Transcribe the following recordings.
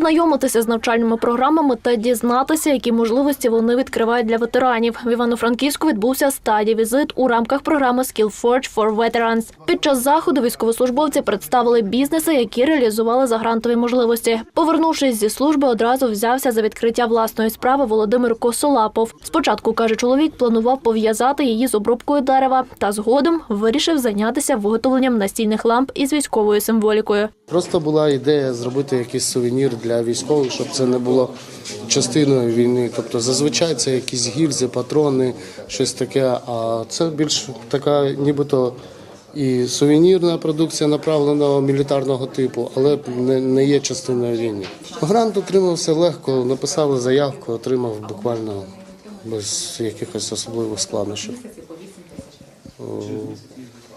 ознайомитися з навчальними програмами та дізнатися, які можливості вони відкривають для ветеранів. В Івано-Франківську відбувся стадій візит у рамках програми SkillForge for Veterans. Під час заходу військовослужбовці представили бізнеси, які реалізували за грантові можливості. Повернувшись зі служби, одразу взявся за відкриття власної справи Володимир Косолапов. Спочатку каже чоловік, планував пов'язати її з обробкою дерева, та згодом вирішив зайнятися виготовленням настільних ламп із військовою символікою. Просто була ідея зробити якийсь сувенір для військових, щоб це не було частиною війни. Тобто зазвичай це якісь гільзи, патрони, щось таке. А це більш така, нібито і сувенірна продукція направленого мілітарного типу, але не, не є частиною війни. Грант отримався легко, написали заявку, отримав буквально без якихось особливих складнощів. О,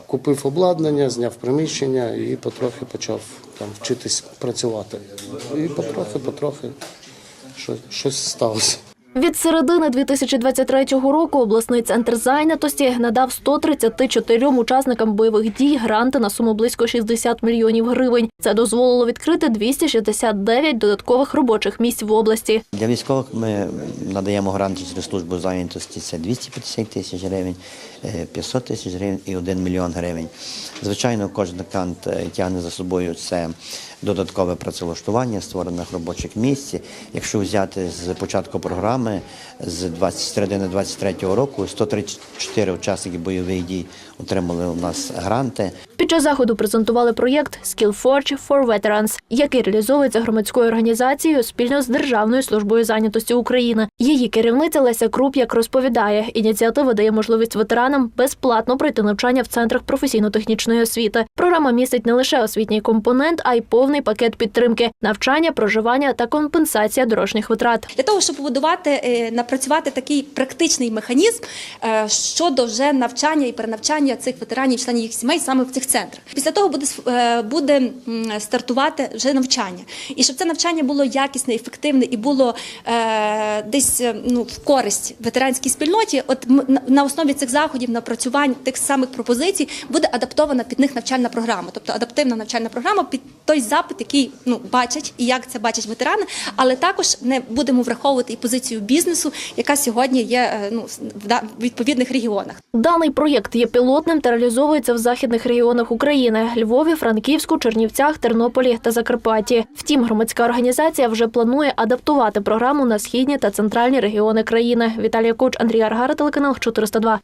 Купив обладнання, зняв приміщення і потрохи почав там вчитись працювати. І потрохи, потрохи щось сталося. Від середини 2023 року обласний центр зайнятості надав 134 учасникам бойових дій гранти на суму близько 60 мільйонів гривень. Це дозволило відкрити 269 додаткових робочих місць в області. Для військових ми надаємо гранти через службу зайнятості. Це 250 тисяч гривень, е, 500 тисяч гривень і 1 мільйон гривень. Звичайно, кожен грант е, тягне за собою це додаткове працевлаштування, створених робочих місць. Якщо взяти з початку програми з 20 середини 23 року, 134 учасники бойових дій отримали у нас гранти. Під час заходу презентували проєкт SkillForge for Veterans, який реалізовується громадською організацією спільно з Державною службою зайнятості України. Її керівниця Леся Круп'як розповідає, ініціатива дає можливість ветеранам безплатно пройти навчання в центрах професійно-технічної освіти. Програма містить не лише освітній компонент, а й повний пакет підтримки, навчання, проживання та компенсація дорожніх витрат. для того, щоб побудувати, е, напрацювати такий практичний механізм е, щодо вже навчання і перенавчання цих ветеранів, членів їх сімей саме в цих центрах. Після того буде е, буде стартувати вже навчання, і щоб це навчання було якісне, ефективне і було десь ну в користь ветеранській спільноті. От на основі цих заходів, напрацювань тих самих пропозицій буде адаптована під них навчальна програма, тобто адаптивна навчальна програма під той запит, який ну бачать і як це бачать ветерани, але також не будемо враховувати і позицію бізнесу, яка сьогодні є е, ну в відповідних регіонах. Даний проєкт є пілотним та реалізовується в західних регіонах України Львові, Франківську, Чернівцях, Тернополі та Закарпатті. Втім, громадська організація вже планує адаптувати програму на східні та центральні регіони країни. Віталія Коч, Андрій Аргара, телеканал 402.